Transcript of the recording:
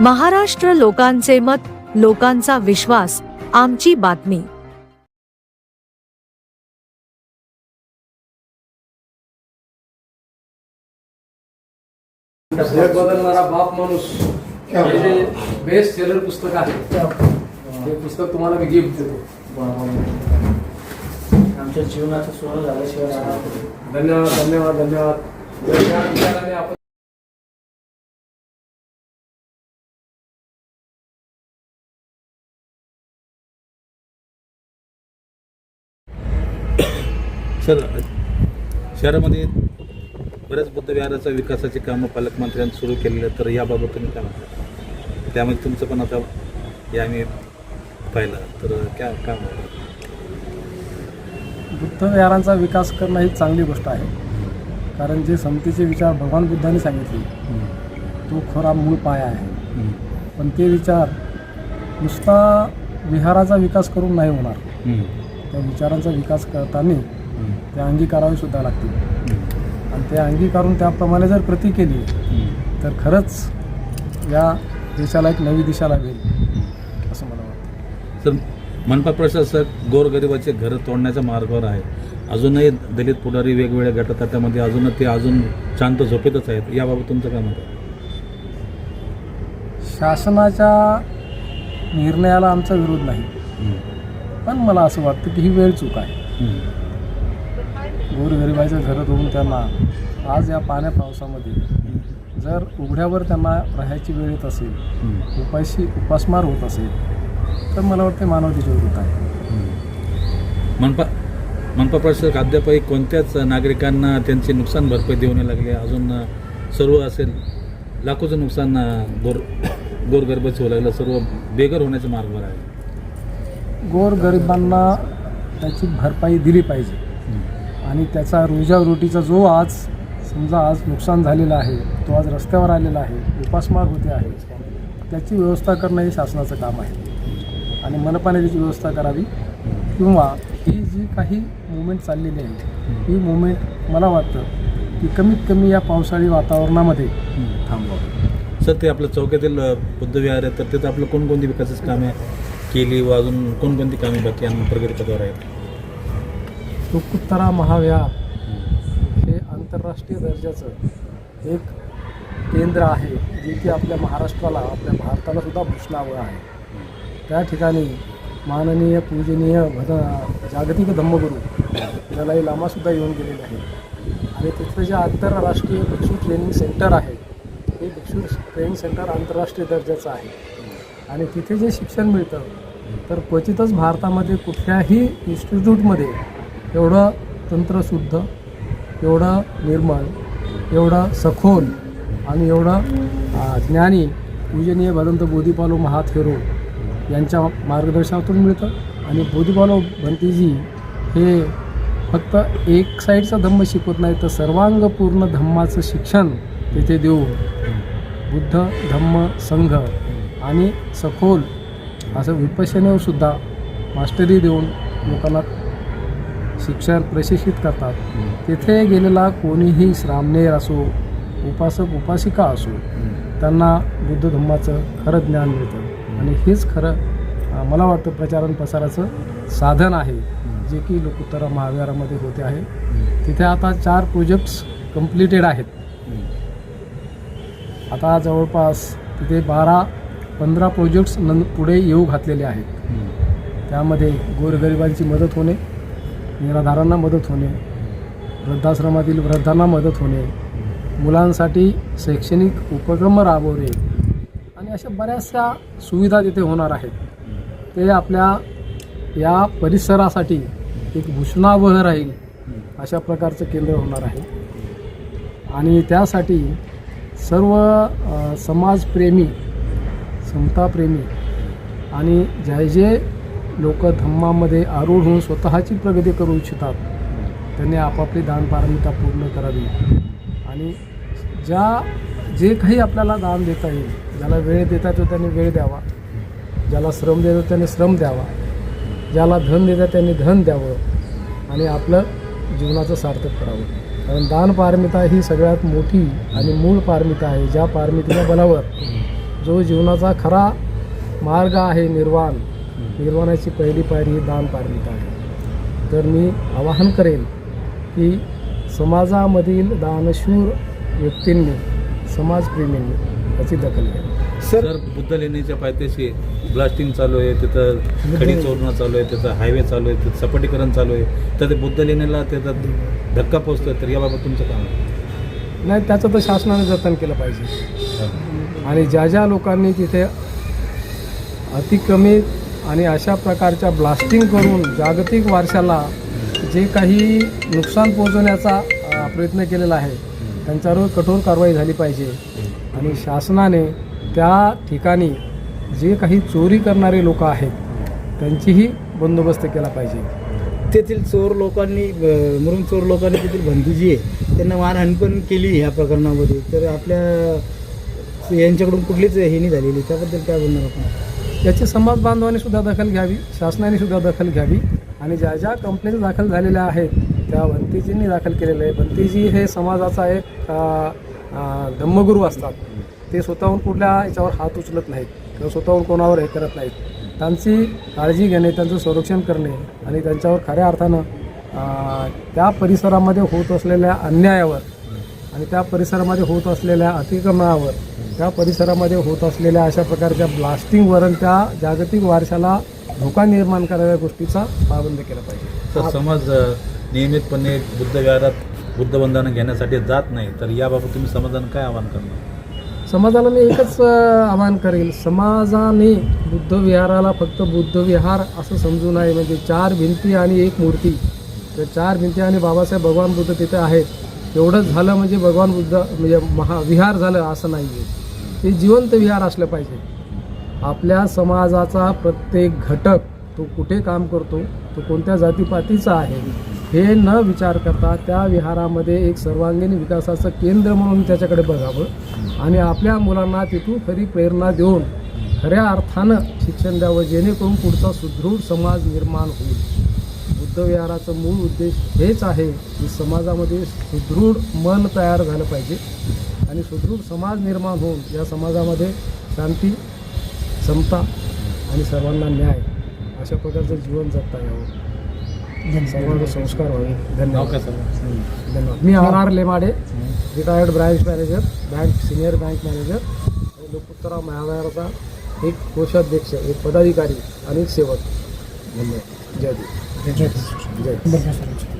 महाराष्ट्र लोकांचे मत लोकांचा विश्वास आमची बातमी. जग बदलणारा बाप माणूस. हे. जे बेस्ट सेलर पुस्तक आहे. हे. पुस्तक तुम्हाला मी गिफ्ट देतो. आमच्या जीवनाचं सोनं झाल्याशिवाय. धन्यवाद धन्यवाद धन्यवाद. आपण सर शहरामध्ये बऱ्याच बुद्धविहाराचा विकासाची कामं पालकमंत्र्यांनी सुरू केलेली आहेत. तर याबाबत तुम्ही काय म्हणता? त्यामध्ये तुमचं पण आता हे आम्ही पाहिलं. तर काय काय बुद्धविहारांचा विकास करणं ही चांगली गोष्ट आहे. कारण जे समतेचे विचार भगवान बुद्धांनी सांगितले तो खरा मूळ पाया आहे. पण ते विचार नुसता विहाराचा विकास करून नाही होणार. त्या विचारांचा विकास करताना त्या अंगीकारावे सुद्धा लागतील. आणि ते अंगीकारून त्याप्रमाणे जर कृती केली तर खरंच या देशाला एक नवी दिशा लागेल असं मला वाटतं. सर मनपा प्रशासक गोरगरिबाचे घरं तोडण्याच्या मार्गावर आहे. अजूनही दलित पुढारी वेगवेगळ्या गटात त्यामध्ये अजून ते अजून शांत झोपेतच आहेत. याबाबत तुमचं काय मत आहे? शासनाच्या निर्णयाला आमचा विरोध नाही. पण मला असं वाटतं की ही वेळ चूक आहे. गोरगरिबाचं घरं तोडून त्यांना आज या पाण्या पावसामध्ये जर उघड्यावर त्यांना राहायची वेळ येत असेल उपाशी उपासमार होत असेल तर मला वाटते मानवतेच्या विरुद्ध आहे. मनपा मनपा प्रशासक अद्यापही कोणत्याच नागरिकांना त्यांची नुकसान भरपाई देऊ नाही लागली. अजून सर्व असेल लाखोचं नुकसान गोर गोरगरिबाचं होऊ लागलं. सर्व बेघर होण्याच्या मार्गावर आहे. गोरगरिबांना त्याची भरपाई दिली पाहिजे. आणि त्याचा रोजीरोटीचा जो आज समजा आज नुकसान झालेला आहे तो आज रस्त्यावर आलेला आहे उपासमार होते आहे त्याची व्यवस्था करणं हे शासनाचं काम आहे. आणि मनपाने त्याची व्यवस्था करावी. किंवा ही जी काही मुवमेंट चाललेली आहे ही मुवमेंट मला वाटतं की कमीत कमी या पावसाळी वातावरणामध्ये थांबवावी सर ते आपलं चौक्यातील बुद्धविहार आहे तर तिथं आपलं कोणकोणती विकासाची कामे केली व अजून कोणकोणती कामे बाकी आणि प्रगतीपथावर आहेत? तुकुत्तरा महाव्याप हे आंतरराष्ट्रीय दर्जाचं एक केंद्र आहे जे की आपल्या महाराष्ट्राला आपल्या भारताला सुद्धा भूषणावं आहे. त्या ठिकाणी माननीय पूजनीय भद जागतिक धम्मगुरू दलाई लामासुद्धा येऊन गेलेले आहेत. आणि तिथलं जे आंतरराष्ट्रीय भिक्षू ट्रेनिंग सेंटर आहे हे भिक्षू ट्रेनिंग सेंटर आंतरराष्ट्रीय दर्जाचं आहे. आणि तिथे जे शिक्षण मिळतं तर क्वचितच भारतामध्ये कुठल्याही इन्स्टिट्यूटमध्ये एवढं तंत्रशुद्ध एवढं निर्मळ एवढं सखोल आणि एवढं ज्ञानी पूजनीय भदंत बोधीपालो महाथेरो यांच्या मार्गदर्शनातून मिळतं. आणि बोधिपालो भंतीजी हे फक्त एक साईडचा धम्म शिकवत नाही तर सर्वांगपूर्ण धम्माचं शिक्षण तेथे देऊन बुद्ध धम्म संघ आणि सखोल असं विपश्यनेवर सुद्धा मास्टरी देऊन लोकांना शिक्षण प्रशिक्षित करतात. तिथे गेलेला कोणीही श्रामणेर असो उपासक उपासिका असो त्यांना बुद्ध धम्माचं खरं ज्ञान मिळतं. आणि हेच खरं मला वाटतं प्रचारण प्रसाराचं साधन आहे जे की लोकोत्तरा महाविहारामध्ये होते आहे. तिथे आता चार प्रोजेक्ट्स कम्प्लिटेड आहेत. आता जवळपास तिथे बारा पंधरा प्रोजेक्ट्स नं पुढे येऊ घातलेले आहेत. त्यामध्ये गोरगरिबांची मदत होणे निराधारांना मदत होणे वृद्धाश्रमातील वृद्धांना मदत होणे मुलांसाठी शैक्षणिक उपक्रम राबवणे आणि अशा बऱ्याचशा सुविधा तिथे होणार आहेत. ते आपल्या या परिसरासाठी एक भूषणावह राहील अशा प्रकारचं केंद्र होणार आहे. आणि त्यासाठी सर्व समाजप्रेमी समताप्रेमी आणि ज्या जे लोक धम्मामध्ये आरूढ होऊन स्वतःची प्रगती करू इच्छितात. त्यांनी आपापली दानपारमिता पूर्ण करावी. आणि ज्या जे काही आपल्याला दान देता येईल ज्याला वेळ देता तो त्यांनी वेळ द्यावा. ज्याला श्रम देतो त्याने श्रम द्यावा. ज्याला धन देता त्यांनी धन द्यावं. आणि आपलं जीवनाचं सार्थक करावं. कारण दान पारमिता ही सगळ्यात मोठी आणि मूळ पारमिता आहे. ज्या पारमितेच्या बलावर जो जीवनाचा खरा मार्ग आहे निर्वाण निर्वाणाची पहिली पायरी ही दान पारमिता आहे. तर मी आवाहन करेन की समाजामधील दानशूर व्यक्तींनी समाजप्रेमींनी याची दखल घ्यावी सर बुद्ध लेणीच्या पायथ्याशी ब्लास्टिंग चालू आहे तिथं खडी चोरणं चालू आहे तिथं हायवे चालू आहे तिथं सपाटीकरण चालू आहे. तर ते बुद्ध लेणीला त्याचा धक्का पोचतोय तर याबाबत तुमचं काम आहे? नाही त्याचं तर शासनाने जतन केलं पाहिजे. आणि ज्या ज्या लोकांनी तिथे अतिक्रमित आणि अशा प्रकारच्या ब्लास्टिंग करून जागतिक वारशाला जे काही नुकसान पोहोचवण्याचा प्रयत्न केलेला आहे त्यांच्यावर कठोर कारवाई झाली पाहिजे. आणि शासनाने त्या ठिकाणी जे काही चोरी करणारे लोक आहेत त्यांचीही बंदोबस्त केला पाहिजे. तेथील चोर लोकांनी मरून चोर लोकांनी तेथील बंधू जी आहे त्यांना मारहाण पण केली ह्या प्रकरणामध्ये. तर आपल्या यांच्याकडून कुठलीच हे नाही झालेली. त्याबद्दल काय बोलणार आपण? याची समाज बांधवाने सुद्धा दखल घ्यावी शासनाने सुद्धा दखल घ्यावी आणि ज्या ज्या कंप्लेंट दाखल झालेल्या आहेत त्या भंतीजींनी दाखल केलेलं आहे भंतीजी हे समाजाचा एक धम्मगुरू असतात. ते स्वतःहून कुठल्या याच्यावर हात उचलत नाहीत किंवा स्वतःहून कोणावर हे करत नाहीत. त्यांची काळजी घेणे त्यांचं संरक्षण करणे आणि त्यांच्यावर खऱ्या अर्थानं त्या परिसरामध्ये होत असलेल्या अन्यायावर आणि त्या परिसरामध्ये होत असलेल्या अतिक्रमणावर त्या परिसरामध्ये होत असलेल्या अशा प्रकारच्या ब्लास्टिंगवर आणि त्या जागतिक वारशाला धोका निर्माण करणाऱ्या गोष्टीचा पाबंद केला पाहिजे. तर समाज नियमितपणे बुद्ध विहारात बुद्ध बंधनं घेण्यासाठी जात नाही तर याबाबत तुम्ही समाजानं काय आवाहन करणार? समाजाला मी एकच आवाहन करेल. समाजाने बुद्ध विहाराला फक्त बुद्ध विहार असं समजू नये. म्हणजे चार भिंती आणि एक मूर्ती. तर चार भिंती आणि बाबासाहेब भगवान बुद्ध तिथे आहेत. एवढंच झालं म्हणजे भगवान बुद्ध म्हणजे महाविहार झालं असं नाही आहे ते जिवंत विहार असलं पाहिजे. आपल्या समाजाचा प्रत्येक घटक तो कुठे काम करतो तो कोणत्या जातीपातीचा आहे हे न विचार करता त्या विहारामध्ये एक सर्वांगीण विकासाचं केंद्र म्हणून त्याच्याकडे बघावं आणि आपल्या मुलांना तिथून खरी प्रेरणा देऊन खऱ्या अर्थानं शिक्षण द्यावं जेणेकरून पुढचा सुदृढ समाज निर्माण होईल. बुद्ध विहाराचं मूळ उद्देश हेच आहे की समाजामध्ये सुदृढ मन तयार झालं पाहिजे. आणि सुदृढ समाज निर्माण होऊन या समाजामध्ये शांती समता आणि सर्वांना न्याय अशा प्रकारचं जीवन जगता यावं. सर्वांचे संस्कार व्हावे. धन्यवाद. सर? धन्यवाद. मी R R Lemade retired branch manager bank senior bank manager आणि लोकोत्तरा महाविहाराचा एक कोषाध्यक्ष एक पदाधिकारी आणि एक सेवक धन्यवाद. जय देव. जय